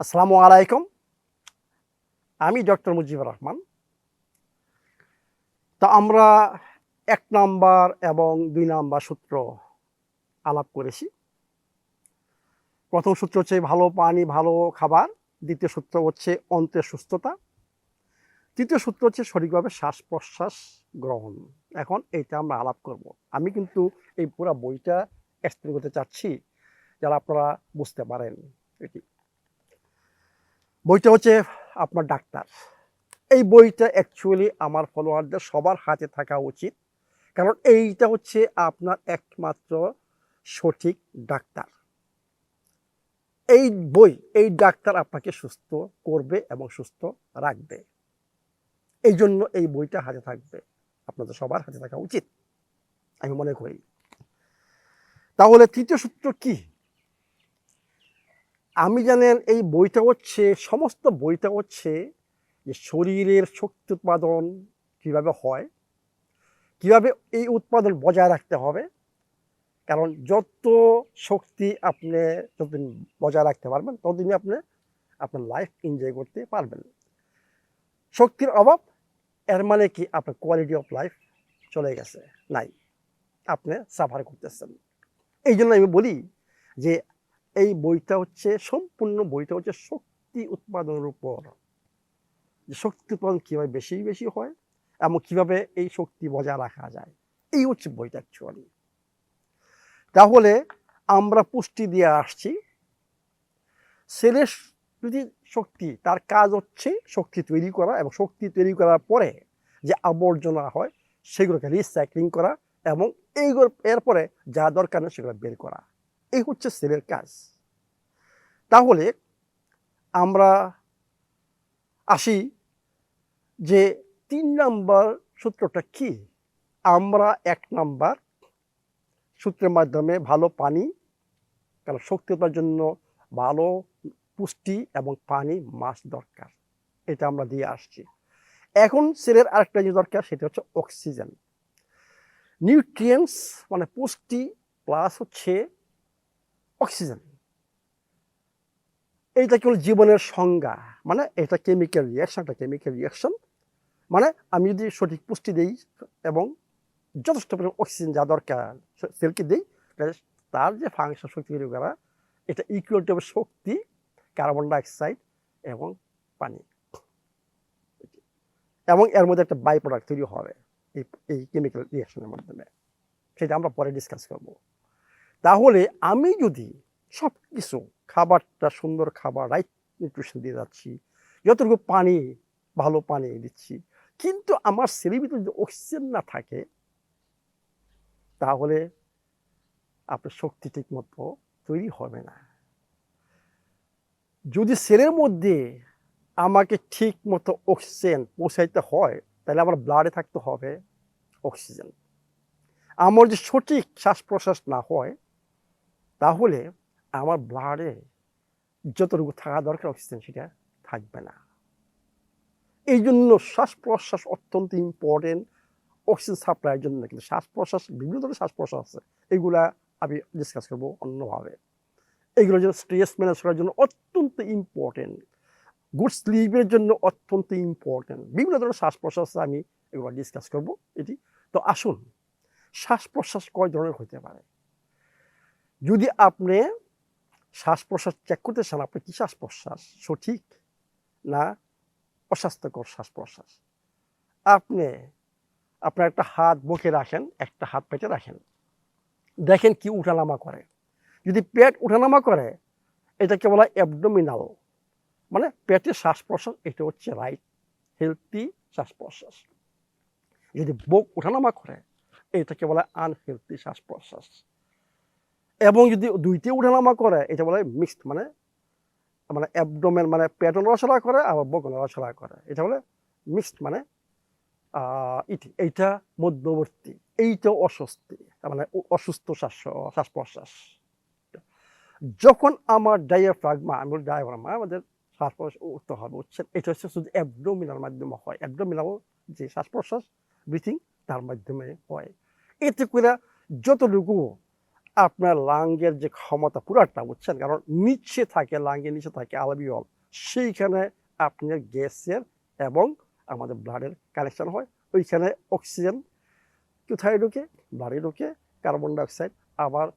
আসসালামু আলাইকুম। আমি ডক্টর মুজিবুর রহমান। তা আমরা এক নাম্বার এবং দুই নাম্বার সূত্র আলাপ করেছি। প্রথম সূত্র হচ্ছে ভালো পানি, ভালো খাবার। দ্বিতীয় সূত্র হচ্ছে অন্তের সুস্থতা। তৃতীয় সূত্র হচ্ছে সঠিকভাবে শ্বাস প্রশ্বাস গ্রহণ। এখন এইটা আমরা আলাপ করব। আমি কিন্তু এই পুরো বইটা এক্সপ্লেন করতে চাচ্ছি, যারা আপনারা বুঝতে পারেন। এটি বইটা হচ্ছে আপনার ডাক্তার। এই বইটা অ্যাকচুয়ালি আমার ফলোয়ারদের সবার হাতে থাকা উচিত। কারণ এইটা হচ্ছে আপনার একমাত্র সঠিক ডাক্তার। এই বই, এই ডাক্তার আপনাকে সুস্থ করবে এবং সুস্থ রাখবে। এই জন্য এই বইটা হাতে থাকবে। আপনাদের সবার হাতে থাকা উচিত। আমি মনে করি। তাহলে তৃতীয় সূত্র কি? জানেন এই বইটা হচ্ছে, সমস্ত বইটা হচ্ছে যে শরীরের শক্তি উৎপাদন কীভাবে হয়, কীভাবে এই উৎপাদন বজায় রাখতে হবে, কারণ যত শক্তি আপনি যতদিন বজায় রাখতে পারবেন ততদিনই আপনি আপনার লাইফ এনজয় করতে পারবেন। শক্তির অভাব, এর মানে কি? আপনার কোয়ালিটি অফ লাইফ চলে গেছে, নাই। আপনি সাফার করতেছেন। এই জন্য আমি বলি যে এই বইটা হচ্ছে, সম্পূর্ণ বইটা হচ্ছে শক্তি উৎপাদনের উপর। যে শক্তি উৎপাদন কীভাবে বেশি বেশি হয় এবং কীভাবে এই শক্তি বজায় রাখা যায়, এই হচ্ছে বইটা অ্যাকচুয়ালি তাহলে আমরা পুষ্টি দিয়ে আসছি। সেলের যদি শক্তি, তার কাজ হচ্ছে শক্তি তৈরি করা এবং শক্তি তৈরি করার পরে যে আবর্জনা হয়, সেগুলোকে রিসাইক্লিং করা এবং এইগুলো, এরপরে যা দরকার সেগুলো বের করা। এই হচ্ছে সেলের কাজ। তাহলে আমরা আসি যে তিন নাম্বার সূত্রটা কি? আমরা এক নাম্বার সূত্রের মাধ্যমে ভালো পানি, কারণ শক্তি পাওয়ার জন্য ভালো পুষ্টি এবং পানি মাছ দরকার। এটা আমরা দিয়ে আসছি। এখন সেলের আরেকটা জিনিস দরকার, সেটা হচ্ছে অক্সিজেন। নিউট্রিয়েন্টস মানে পুষ্টি প্লাস হচ্ছে অক্সিজেন। এইটা কেবল জীবনের সংজ্ঞা? মানে এটা কেমিক্যাল রিয়াকশন একটা কেমিক্যাল রিয়াকশন মানে আমি যদি সঠিক পুষ্টি দিই এবং যথেষ্ট পরিমাণ অক্সিজেন যা দরকার সেলকে দিই তার যে ফাংশন শক্তি তৈরি করা, এটা ইকুয়াল টু শক্তি কার্বন ডাইঅক্সাইড এবং পানি। এবং এর মধ্যে একটা বাই প্রোডাক্ট তৈরি হবে এই এই কেমিক্যাল রিয়াকশনের মাধ্যমে। সেটা আমরা পরে ডিসকাস করব। তাহলে আমি যদি সব কিছু খাবারটা সুন্দর খাবার রাইট নিউট্রিশন দিয়ে যাচ্ছি, যতটুকু পানি, ভালো পানি দিচ্ছি, কিন্তু আমার সেলের ভিতরে যদি অক্সিজেন না থাকে, তাহলে আপনার শক্তি ঠিক মতো তৈরি হবে না। যদি সেলের মধ্যে আমাকে ঠিক মতো অক্সিজেন পৌঁছাইতে হয়, তাহলে আমার ব্লাডে থাকতে হবে অক্সিজেন আমার যে সঠিক শ্বাস প্রশ্বাস না হয় তাহলে আমার ব্লাডে যতটুকু থাকা দরকার অক্সিজেন সেটা থাকবে না। এই জন্য শ্বাস প্রশ্বাস অত্যন্ত ইম্পর্টেন্ট অক্সিজেন সাপ্লাইয়ের জন্য। কিন্তু শ্বাস প্রশ্বাস বিভিন্ন ধরনের শ্বাস প্রশ্বাস আছে, এগুলা আমি ডিসকাস করব অন্যভাবে। এগুলো জন্য স্ট্রেস ম্যানেজ করার জন্য অত্যন্ত ইম্পর্টেন্ট গুড স্লিপের জন্য অত্যন্ত ইম্পর্টেন্ট বিভিন্ন ধরনের শ্বাস প্রশ্বাস আমি এগুলো ডিসকাস করব এটি। তো আসুন শ্বাস প্রশ্বাস কয় ধরনের হতে পারে? যদি আপনি শ্বাস প্রশ্বাস চেক করতে চান, আপনি কি শ্বাস প্রশ্বাস সঠিক না অস্বাস্থ্যকর শ্বাস প্রশ্বাস আপনি আপনার একটা হাত বকে রাখেন, একটা হাত পেটে রাখেন। দেখেন কি উঠানামা করে। যদি পেট উঠানামা করে, এটাকে বলা অ্যাবডোমিনাল মানে পেটের শ্বাস প্রশ্বাস এটা হচ্ছে রাইট হেলথি শ্বাস প্রশ্বাস যদি বুক উঠানামা করে, এটাকে বলা আনহেলথি শ্বাস প্রশ্বাস এবং যদি দুইটি উঠানামা করে, এটা বলে মিক্সড মানে মানে অ্যাবডোমেন মানে পেটও নড়াচড়া করে আবার বুক নড়াচড়া করে। এটা বলে মিক্সড মানে ইটি, এইটা মধ্যবর্তী, এইটা অস্বস্তি মানে অসুস্থ শ্বাস শ্বাস প্রশ্বাস যখন আমার ডায়াফ্রাগমা আমি ডায়াফ্রাগমা আমাদের শ্বাস প্রশ্বাস উঠতে হবে উঠছেন এটা হচ্ছে শুধু অ্যাবডোমিনাল মাধ্যমে হয়। অ্যাবডোমিনাল যে শ্বাস প্রশ্বাস ব্রিথিং তার মাধ্যমে হয়। এতে করে যতটুকু আপনার লাঙ্গের যে ক্ষমতা পুরাটা বুঝছেন? কারণ নিচে থাকে লাঙ্গের নিচে থাকে আলবিওল সেইখানে আপনার গ্যাসের এবং আমাদের ব্লাডের কানেকশন হয়। ওইখানে অক্সিজেন কোথায় ঢুকে? ব্লাডে ঢুকে কার্বন ডাইঅক্সাইড আবার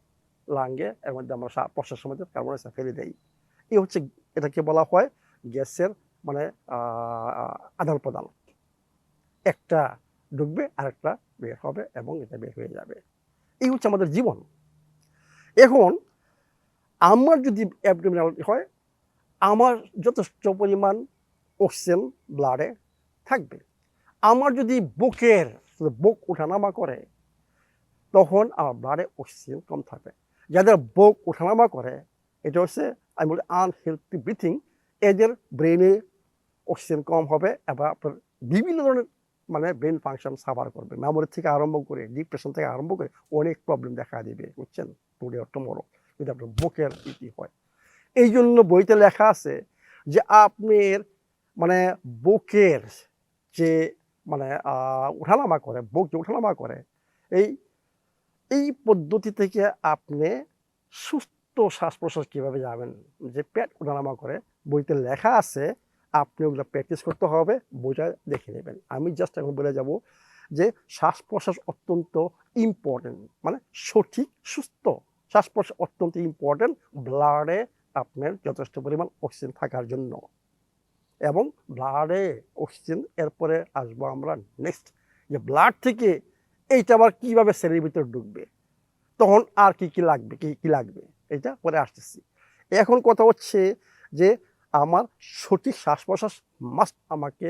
লাঙ্গে এর মধ্যে আমরা শ্বাস- প্রশ্বাসের মধ্যে কার্বন ডাইঅক্সাইড ফেলে দেই। এই হচ্ছে এটাকে বলা হয় গ্যাসের মানে আদান প্রদান। একটা ঢুকবে, আরেকটা বের হবে এবং এটা বের হয়ে যাবে। এই হচ্ছে আমাদের জীবন। এখন আমার যদি অ্যাবডোমিনাল হয়, আমার যথেষ্ট পরিমাণ অক্সিজেন ব্লাডে থাকবে। আমার যদি বুকের বুক ওঠানামা করে, তখন আমার ব্লাডে অক্সিজেন কম থাকবে। যাদের বুক ওঠানামা করে, এটা হচ্ছে, আমি বলি আনহেলথি ব্রিথিং এদের ব্রেনে অক্সিজেন কম হবে এবং আপনার বিভিন্ন ধরনের মানে ব্রেন ফাংশন সাফার করবে। মেমোরি থেকে আরম্ভ করে ডিপ্রেশন থেকে আরম্ভ করে অনেক প্রবলেম দেখা দিবে বুঝছেন? টুডে অর টুমোরো যদি আপনার বুকের ইতি হয়। এই জন্য বইতে লেখা আছে যে আপনার মানে বুকের যে মানে আহ, ওঠানামা করে বুক যে ওঠানামা করে এই এই পদ্ধতি থেকে আপনি সুস্থ শ্বাস প্রশ্বাস কীভাবে যাবেন? যে পেট ওঠানামা করে বইতে লেখা আছে আপনি ওগুলো প্র্যাকটিস করতে হবে, বইটা দেখে নেবেন। আমি জাস্ট এখন বলে যাব যে শ্বাস প্রশ্বাস অত্যন্ত ইম্পর্টেন্ট মানে সঠিক, সুস্থ। শ্বাস প্রশ্বাস অত্যন্ত ইম্পর্টেন্ট ব্লাডে আপনার যথেষ্ট পরিমাণ অক্সিজেন থাকার জন্য। এবং ব্লাডে অক্সিজেন এরপরে আসব আমরা নেক্সট যে ব্লাড থেকে এইটা আবার কীভাবে সেলের ভিতরে ঢুকবে? তখন আর কি কি লাগবে, কি কি লাগবে? এটা পরে আসতেছি। এখন কথা হচ্ছে যে আমার সঠিক শ্বাস প্রশ্বাস মাস্ট আমাকে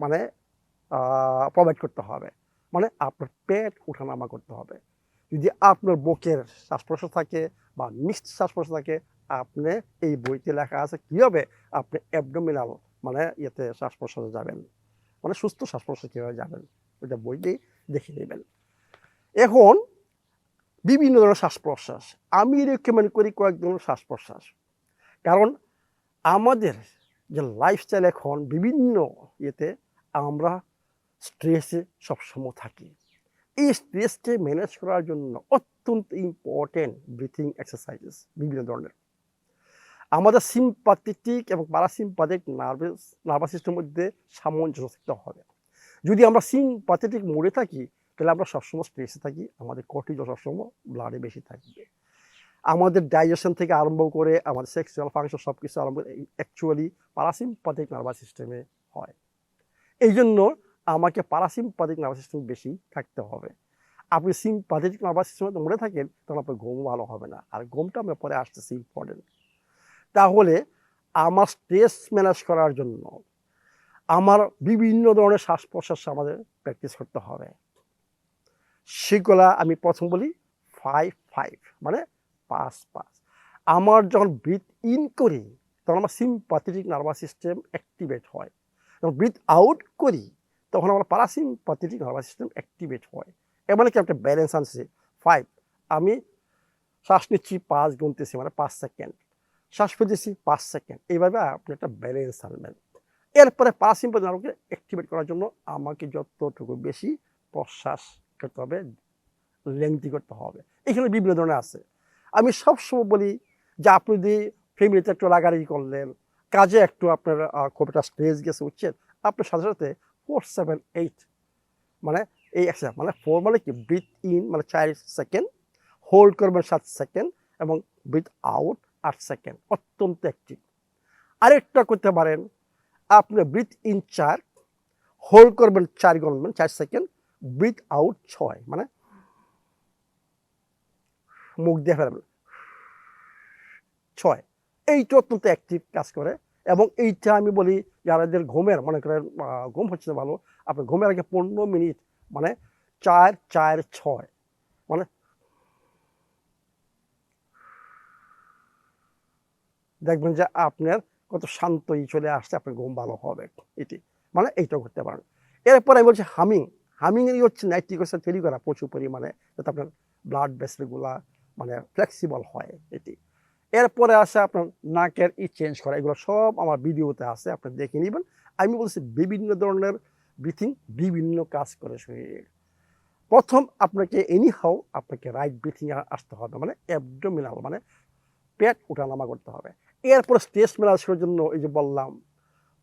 মানে প্রোভাইড করতে হবে। মানে আপনার পেট ওঠানামা করতে হবে। যদি আপনার বুকের শ্বাস প্রশ্বাস থাকে বা মিক্সড শ্বাস প্রশ্বাস থাকে, আপনি এই বইতে লেখা আছে কীভাবে আপনি অ্যাবডোমিনাল মানে ইয়েতে শ্বাস প্রশ্বাসে যাবেন। মানে সুস্থ শ্বাস প্রশ্বাস কীভাবে যাবেন, ওইটা বইতেই দেখে নেবেন এখন বিভিন্ন ধরনের শ্বাস প্রশ্বাস আমি রেকমেন্ড করি কয়েক ধরনের শ্বাস প্রশ্বাস কারণ আমাদের যে লাইফস্টাইল এখন বিভিন্ন ইয়েতে আমরা স্ট্রেসে সবসময় থাকি। এই স্ট্রেসকে ম্যানেজ করার জন্য অত্যন্ত ইম্পর্টেন্ট ব্রিথিং এক্সারসাইজেস বিভিন্ন ধরনের। আমাদের সিম্পাথেটিক এবং প্যারাসিম্পাথেটিক নার্ভাস নার্ভাস সিস্টেমের মধ্যে সামঞ্জস্য হবে। যদি আমরা সিম্পাথেটিক মোডে থাকি, তাহলে আমরা সবসময় স্ট্রেসে থাকি, আমাদের কর্টিজল সবসময় ব্লাডে বেশি থাকবে। আমাদের ডাইজেশন থেকে আরম্ভ করে আমাদের সেক্সুয়াল ফাংশন সব কিছু আরম্ভ করে অ্যাকচুয়ালি প্যারাসিম্পাথিক নার্ভাস সিস্টেমে হয়। এই জন্য আমাকে প্যারাসিম্পাথিক নার্ভাস সিস্টেম বেশি থাকতে হবে। আপনি সিম্পাথেটিক নার্ভাস সিস্টেমে মনে থাকেন তখন আপনার ঘুম ভালো হবে না। আর ঘুমটা আমরা পরে আসতেছি ইম্পর্টেন্ট তাহলে আমার স্ট্রেস ম্যানেজ করার জন্য আমার বিভিন্ন ধরনের শ্বাস প্রশ্বাস আমাদের প্র্যাকটিস করতে হবে। সেগুলা আমি প্রথম বলি ফাইভ ফাইভ মানে পাঁচ পাঁচ আমার যখন ব্রিথ ইন করি, তখন আমার সিম্পাথেটিক নার্ভাস সিস্টেম অ্যাক্টিভেট হয়। যখন ব্রিথ আউট করি, তখন আমার প্যারাসিম্পাথেটিক নার্ভাস সিস্টেম অ্যাক্টিভেট হয়। এর মানে কি একটা ব্যালেন্স আনছে। ফাইভ আমি শ্বাস নিচ্ছি পাঁচ গুনতেছি মানে পাঁচ সেকেন্ড শ্বাস ফেলতেছি পাঁচ সেকেন্ড এইভাবে আপনি একটা ব্যালেন্স আনবেন। এরপরে প্যারাসিম্পাথিক নার্ভকে অ্যাক্টিভেট করার জন্য আমাকে যতটুকু বেশি প্রশ্বাস করতে হবে লেংথি করতে হবে। এখানে বিভিন্ন ধরনের আছে। আমি সবসময় বলি যে আপনি যদি ফ্যামিলিতে একটু রাগারাগি করলেন, কাজে একটু আপনার একটা স্ট্রেস গেছে উঠছেন আপনার সাথে সাথে ফোর সেভেন এইট মানে এই একসাথে মানে ফোর মানে কি? ব্রিথ ইন মানে চার সেকেন্ড হোল্ড করবেন সাত সেকেন্ড এবং ব্রিথ আউট আট সেকেন্ড অত্যন্ত অ্যাক্টিভ আরেকটা করতে পারেন, আপনি ব্রিথ ইন চার হোল্ড করবেন চার গণবেন চার সেকেন্ড ব্রিথ আউট ছয় মানে মুখ দিয়ে ফেলবেন ছয়, এইটা অত্যন্ত অ্যাক্টিভ কাজ করে এবং এইটা আমি বলি যাদের ঘুমের, মনে করেন ঘুম হচ্ছে না ভালো আপনার ঘুমের আগে পনেরো মিনিট মানে চার চার, ছয় মানে দেখবেন যে আপনার কত শান্তই চলে আসছে, আপনার ঘুম ভালো হবে, এটি মানে এইটা করতে পারেন। এরপর আমি বলছি হামিং হামিংয়েরই হচ্ছে নাইট্রিক অক্সাইড তৈরি করা প্রচুর পরিমাণে, যাতে আপনার ব্লাড ভেসেলগুলা মানে ফ্লেক্সিবল হয় এটি। এরপরে আসে আপনার নাকের ই চেঞ্জ করা, এগুলো সব আমার ভিডিওতে আছে, আপনি দেখে নেবেন। আমি বলছি বিভিন্ন ধরনের ব্রিথিং বিভিন্ন কাজ করে শরীরে। প্রথম আপনাকে এনি হাউ আপনাকে রাইট ব্রিথিং আসতে হবে মানে অ্যাবডোমিনাল মানে পেট উঠানামা করতে হবে। এরপর স্ট্রেস ম্যানেজের জন্য এই যে বললাম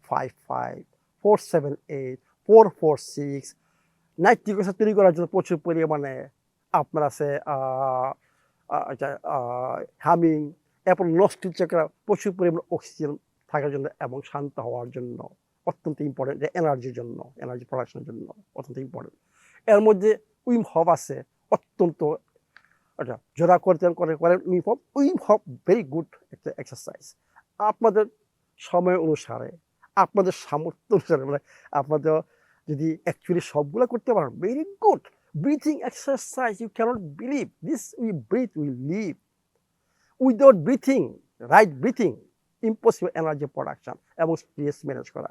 five five four seven eight four four six ninety তৈরি করার জন্য প্রচুর পরিমাণে আপনার আছে হামিং এরপর নষ্টিল চক্র প্রচুর পরিমাণে অক্সিজেন থাকার জন্য এবং শান্ত হওয়ার জন্য অত্যন্ত ইম্পর্টেন্ট যে এনার্জির জন্য, এনার্জি প্রোডাকশনের জন্য অত্যন্ত ইম্পর্টেন্ট এর মধ্যে উইম হব আছে অত্যন্ত আচ্ছা যারা করতেন করে করেন উইম হব উইম হব ভেরি গুড একটা এক্সারসাইজ আপনাদের সময় অনুসারে, আপনাদের সামর্থ্য অনুসারে মানে আপনাদের যদি অ্যাকচুয়ালি সবগুলো করতে পারেন very good breathing exercise you can't believe this we breathe we live without breathing right breathing impossible energy production এবং স্ট্রেস ম্যানেজ করা।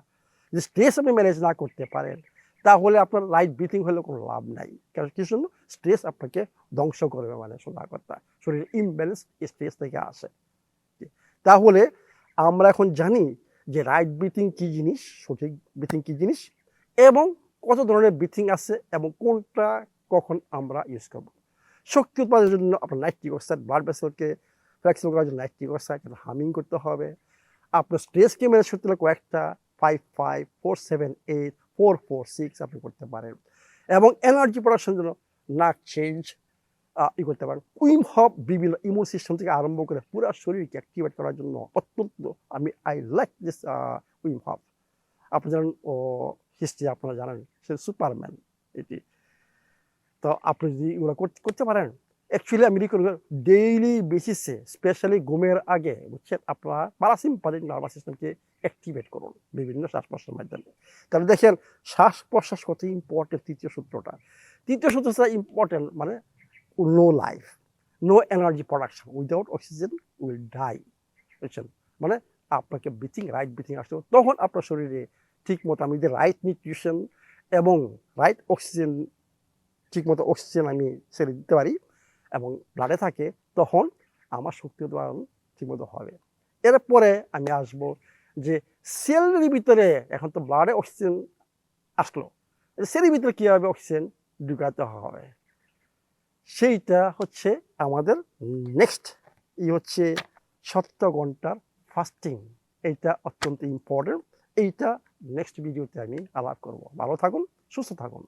যদি স্ট্রেস আপনি ম্যানেজ না করতে পারেন, তাহলে আপনার রাইট ব্রিথিং হলে কোনো লাভ নাই। কারণ কি জন্য স্ট্রেস আপনাকে ধ্বংস করবে মানে সোজা কথা। শরীরের ইমব্যালেন্স স্ট্রেস থেকে আসে। তাহলে আমরা এখন জানি যে রাইট ব্রিথিং কী জিনিস, সঠিক ব্রিথিং কী জিনিস এবং কত ধরনের ব্রিথিং আছে এবং কোনটা কখন আমরা ইউজ করব? শক্তি উৎপাদনের জন্য আপনার নাইট্রিক অক্সাইড ব্লাড ভেসেলকে ফ্লেক্সিবল করার জন্য নাইট্রিক অক্সাইড হামিং করতে হবে। আপনার স্ট্রেসকে ম্যানেজ করতে হলে কয়েকটা five five four seven eight four four six আপনি করতে পারেন। এবং এনার্জি প্রোডাকশনের জন্য নাক চেঞ্জ ই করতে পারেন। উইম হব বিভিন্ন ইমিউন সিস্টেম থেকে আরম্ভ করে পুরো শরীরকে অ্যাক্টিভেট করার জন্য অত্যন্ত আমি আই লাইক দিস উইম হব আপনি ও হিস্ট্রি আপনারা জানেন, সে সুপারম্যান এটি। তো আপনি যদি এগুলো করতে করতে পারেন অ্যাকচুয়ালি আমি ডেইলি বেসিসে স্পেশালি ঘুমের আগে, বুঝছেন? আপনারা প্যারাসিম্পাথিক নার্ভাস সিস্টেমকে অ্যাক্টিভেট করুন বিভিন্ন শ্বাস প্রশ্বাসের মাধ্যমে। তাহলে দেখেন শ্বাস প্রশ্বাস কত ইম্পর্টেন্ট তৃতীয় সূত্রটা। তৃতীয় সূত্রটা ইম্পর্টেন্ট মানে no life no energy production without oxygen will die বুঝছেন? মানে আপনাকে ব্রিথিং রাইট ব্রিথিং আসতে তখন আপনার শরীরে ঠিক মতো আমি যদি রাইট নিউট্রিশন এবং রাইট অক্সিজেন ঠিক মতো অক্সিজেন আমি ছেড়ে দিতে পারি এবং ব্লাডে থাকে, তখন আমার শক্তি উৎপাদন ঠিকমতো হবে। এরপরে আমি আসব যে সেলের ভিতরে এখন তো ব্লাডে অক্সিজেন আসলো। সেলের ভিতরে কীভাবে অক্সিজেন ঢুকাতে হবে? সেইটা হচ্ছে আমাদের নেক্সট ই হচ্ছে সত্তর ঘণ্টার ফাস্টিং এইটা অত্যন্ত ইম্পর্টেন্ট এইটা নেক্সট ভিডিওতে আমি আলাপ করব। ভালো থাকুন সুস্থ থাকুন।